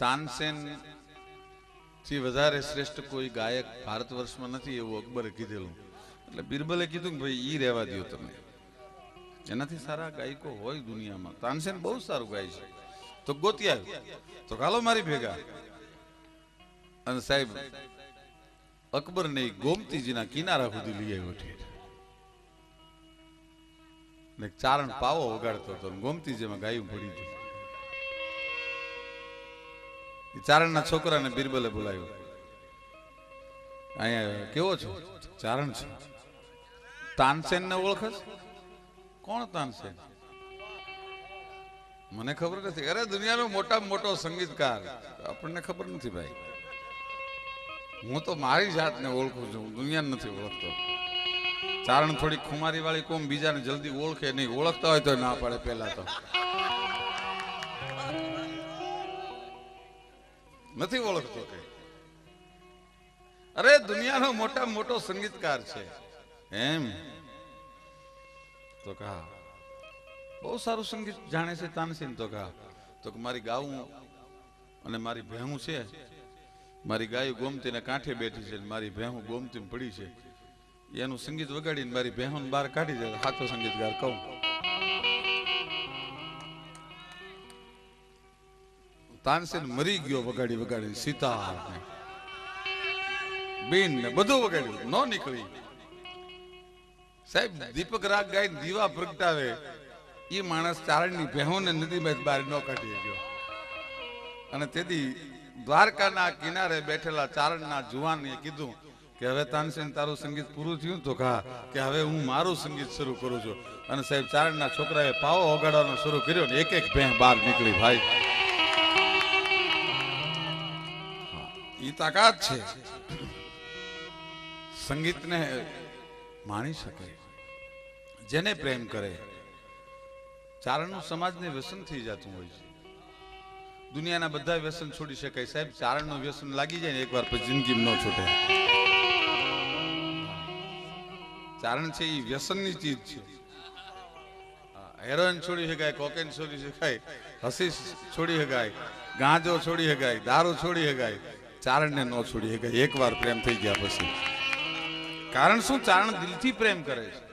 તાનસેનથી વધારે શ્રેષ્ઠ કોઈ ગાયક ભારત વર્ષમાં નથી એવું અકબરે કીધેલું. એટલે બિરબલે કીધું કે ભાઈ ઈ રહેવા દ્યો તમે. એનાથી સારા ગાયકો હોય દુનિયામાં. તાનસેન બહુ સારું ગાય છે. તો ગોતી તો કાલો મારી ભેગા. અને સાહેબ અકબર ને ગોમતીજીના કિનારા સુધી લઈ આવ્યો છે ને ચારણ પાવો વગાડતો હતો ગોમતીજીમાં ગાયું હતી એ ચારણના છોકરાને બિરબલે બોલાવ્યો અહીંયા કેવો છો? ચારણ છે. તાનસેન ને ઓળખસ કોણ તાનસેન? મને ખબર નથી. અરે, દુનિયાનો મોટામાં મોટો સંગીતકાર. આપણને ખબર નથી ભાઈ. હું તો મારી જાતને ઓળખું છું. દુનિયાને નથી ઓળખતો. ચારણ થોડી ખુમારી વાળી કોમ બીજાને જલ્દી ઓળખે નહીં. ઓળખતા હોય તો ના પડે પહેલા તો. નથી ઓળખતો કે. અરે, દુનિયાનો મોટા મોટો સંગીતકાર છે. એમ. તો કા. બહુ સારું સંગીત જાણે છે તાનસીન તો કા. તો કે મારી ગાવું અને મારી ભેહું છે. મારી ગાયું ગોમતી ને કાંઠે બેઠી છે મારી ભેહું ગોમતી પડી છે. એનું સંગીત વગાડીને મારી બહેન બહાર કાઢી દે સાચો સંગીતગાર કહું. તાનસેન મરી ગયો વગાડી વગાડી સીતા બીન ને બધું વગાડ્યું, ન નીકળી. સાહેબ, દીપક રાગ ગાય દીવા પ્રગટાવે, એ માણસ ચારણની ભેહોને નદીમાં બહાર ન કાઢી ગયો. અને તેથી દ્વારકાના કિનારે બેઠેલા ચારણના જુવાનને કીધું કે હવે તાનસેન તારું સંગીત પૂરું થયું તો કા કે હવે હું મારું સંગીત શરૂ કરું છું. અને સાહેબ, ચારણના છોકરાએ પાવો વગાડવાનો શરૂ કર્યો ને એક એક ભેં બહાર નીકળી, ભાઈ. તાકાત છે. સંગીતને માણી શકે. જેને પ્રેમ કરે. ચારણનું સમાજને વ્યસન થઈ જતું હોય છે. દુનિયાના બધા વ્યસન છોડી શકાય. સાહેબ, ચારણનું વ્યસન લાગી જાય ને એકવાર પછી જિંદગીમાં ન છૂટે. ચારણ છે એ વ્યસનની ચીજ છે. હેરોઇન છોડી શકાય, કોકેન છોડી શકાય, હસીસ છોડી શકાય, ગાંજો છોડી શકાય, દારૂ છોડી શકાય. ચારણને ન છોડી શકે એકવાર પ્રેમ થઈ ગયા પછી. કારણ શું? ચારણ દિલથી પ્રેમ કરે છે.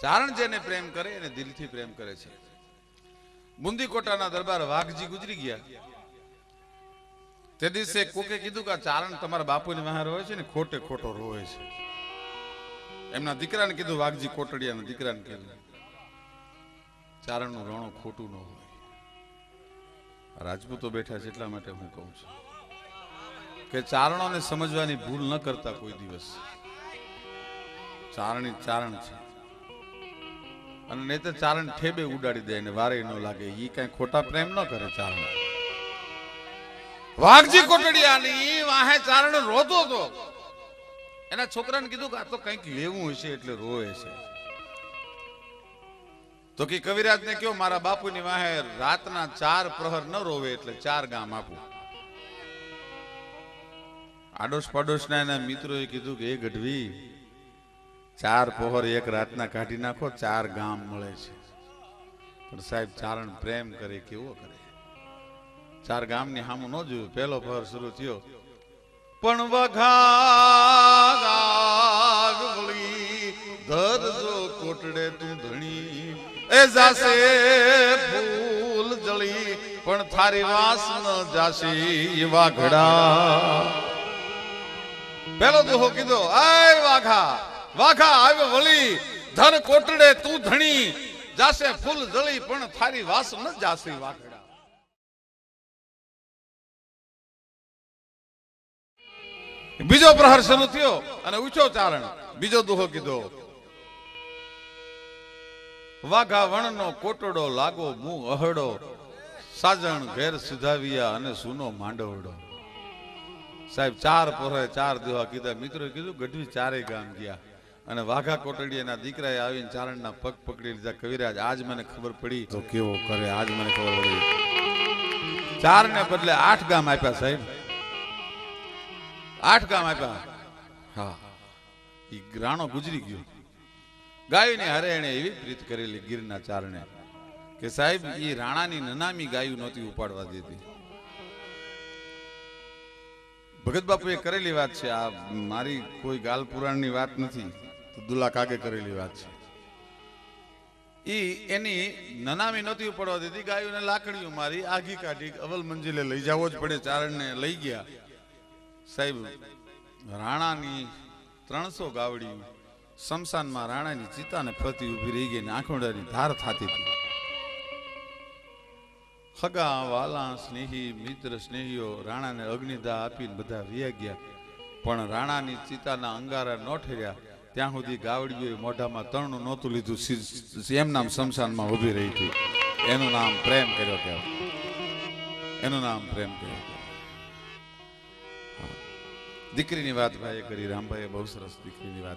ચારણ જેને પ્રેમ કરે, એને દિલથી પ્રેમ કરે છે. બુંદી કોટાના દરબાર વાઘજી ગુજરી ગયા. તે દિવસે કોકે કીધું કે ચારણ તમારા બાપુની વાહ રોવે છે ને, ખોટે ખોટો રોવે છે. એમના દીકરાને કીધું, વાઘજી કોટડિયાના દીકરાને કીધું ચારણનું રણો ખોટું ન હોય. રાજપૂતો બેઠા છે એટલા માટે હું કહું છું કે ચારણોને સમજવાની ભૂલ ન કરતા કોઈ દિવસ. ચારણી ચારણ છે. અને નહીં તો ચારણ ઠેબે ઉડાડી દે ને વારે ન લાગે. એ કઈ ખોટા પ્રેમ ન કરે ચારણ. વાઘજી કોટડિયાની વાહે ચારણ રોતો હતો એના છોકરાને કીધું કે આ તો કંઈક લેવું હશે એટલે રોવે છે. તો કે કવિરાજને કયો મારા બાપુની વાહે રાતના ચાર પ્રહર ન રોવે એટલે ચાર ગામ આપું. આડોશ પાડોશના એના મિત્રોએ કીધું કે, એ ગઢવી, ચાર પહોર એક રાતના કાઢી નાખો, ચાર ગામ મળે છે. પણ સાહેબ, ચારણ પ્રેમ કરે, કેવો કરે? ચાર ગામની સામું ન જોયું. પહેલો પહોર શરૂ થયો. પણ વઘાગવળી જાશે ફૂલ જળી, પણ થારી વાસ ન જાશી વાઘડા. પેલો દુહો કીધો, આય વાઘા વાઘા, આવ્યો વળી, ધન કોટડે તું ધણી, જાશે ફૂલ જળી, પણ થારી વાસ ન જાશે વાઘડા. બીજો પ્રહર શરૂ થયો અને ઊંચો ચારણ, બીજો દુહો કીધો વાઘા વણનો કોટડો લાગો મું અહડો સાજણ ઘેર સુધાવ્યા અને સુનો માંડવડો. સાહેબ ચાર પોરે ચાર દેવા કીધા. મિત્રો કીધું ગઢવી ચારે ગામ ગયા. અને વાઘા કોટડીયાના દીકરાએ આવીને ચારણના પગ પકડી લીધા. કવિરાજ આજ મને ખબર પડી. તો કેવો કરે? આજ મને ખબર પડી. ચાર ને બદલે આઠ ગામ આપ્યા સાહેબ. આઠ ગામ આપ્યા. હા. ઈ ગ્રાણો ગુજરી ગયો. ગાયને હરે એને એવી પ્રીત કરેલી ગીરના ચારણે કે સાહેબ એ રાણાની નનામી ગાયું નહોતી ઉપાડવા દેતી. ભગત બાપુએ કરેલી વાત છે, આ મારી કોઈ ગાલ પુરાણની વાત નથી, તો દુલા કાગે કરેલી વાત છે. ઈ એની નનામી નહોતી પડવા દીધી ગાયોને લાકડીઓ મારી આઘી કાઢી, અવલ મંજિલે લઈ જવો જ પડે, ચારણને લઈ ગયા. સાહેબ, રાણાની ત્રણસો ગાવડી શમશાનમાં રાણાની ચિતાને ફરતી ઊભી રહી ગઈ ને આંખોડાની ધાર થતી હતી. ખગા, વાલા, સ્નેહી, મિત્ર, સ્નેહીઓ રાણાને અગ્નિદા આપીને બધા વ્યા ગયા. પણ રાણાની ચિતાના અંગારા ન ઠર્યા. ત્યાં સુધી ગાવડીઓએ મોઢામાં તણનું નહોતું લીધું. એમ નામ શમશાનમાં ઊભી રહી હતી. એનું નામ પ્રેમ કર્યો કહેવાય. એનું નામ પ્રેમ કર્યો દીકરીની વાત ભાઈએ કરી. રામભાઈએ બહુ સરસ દીકરીની વાત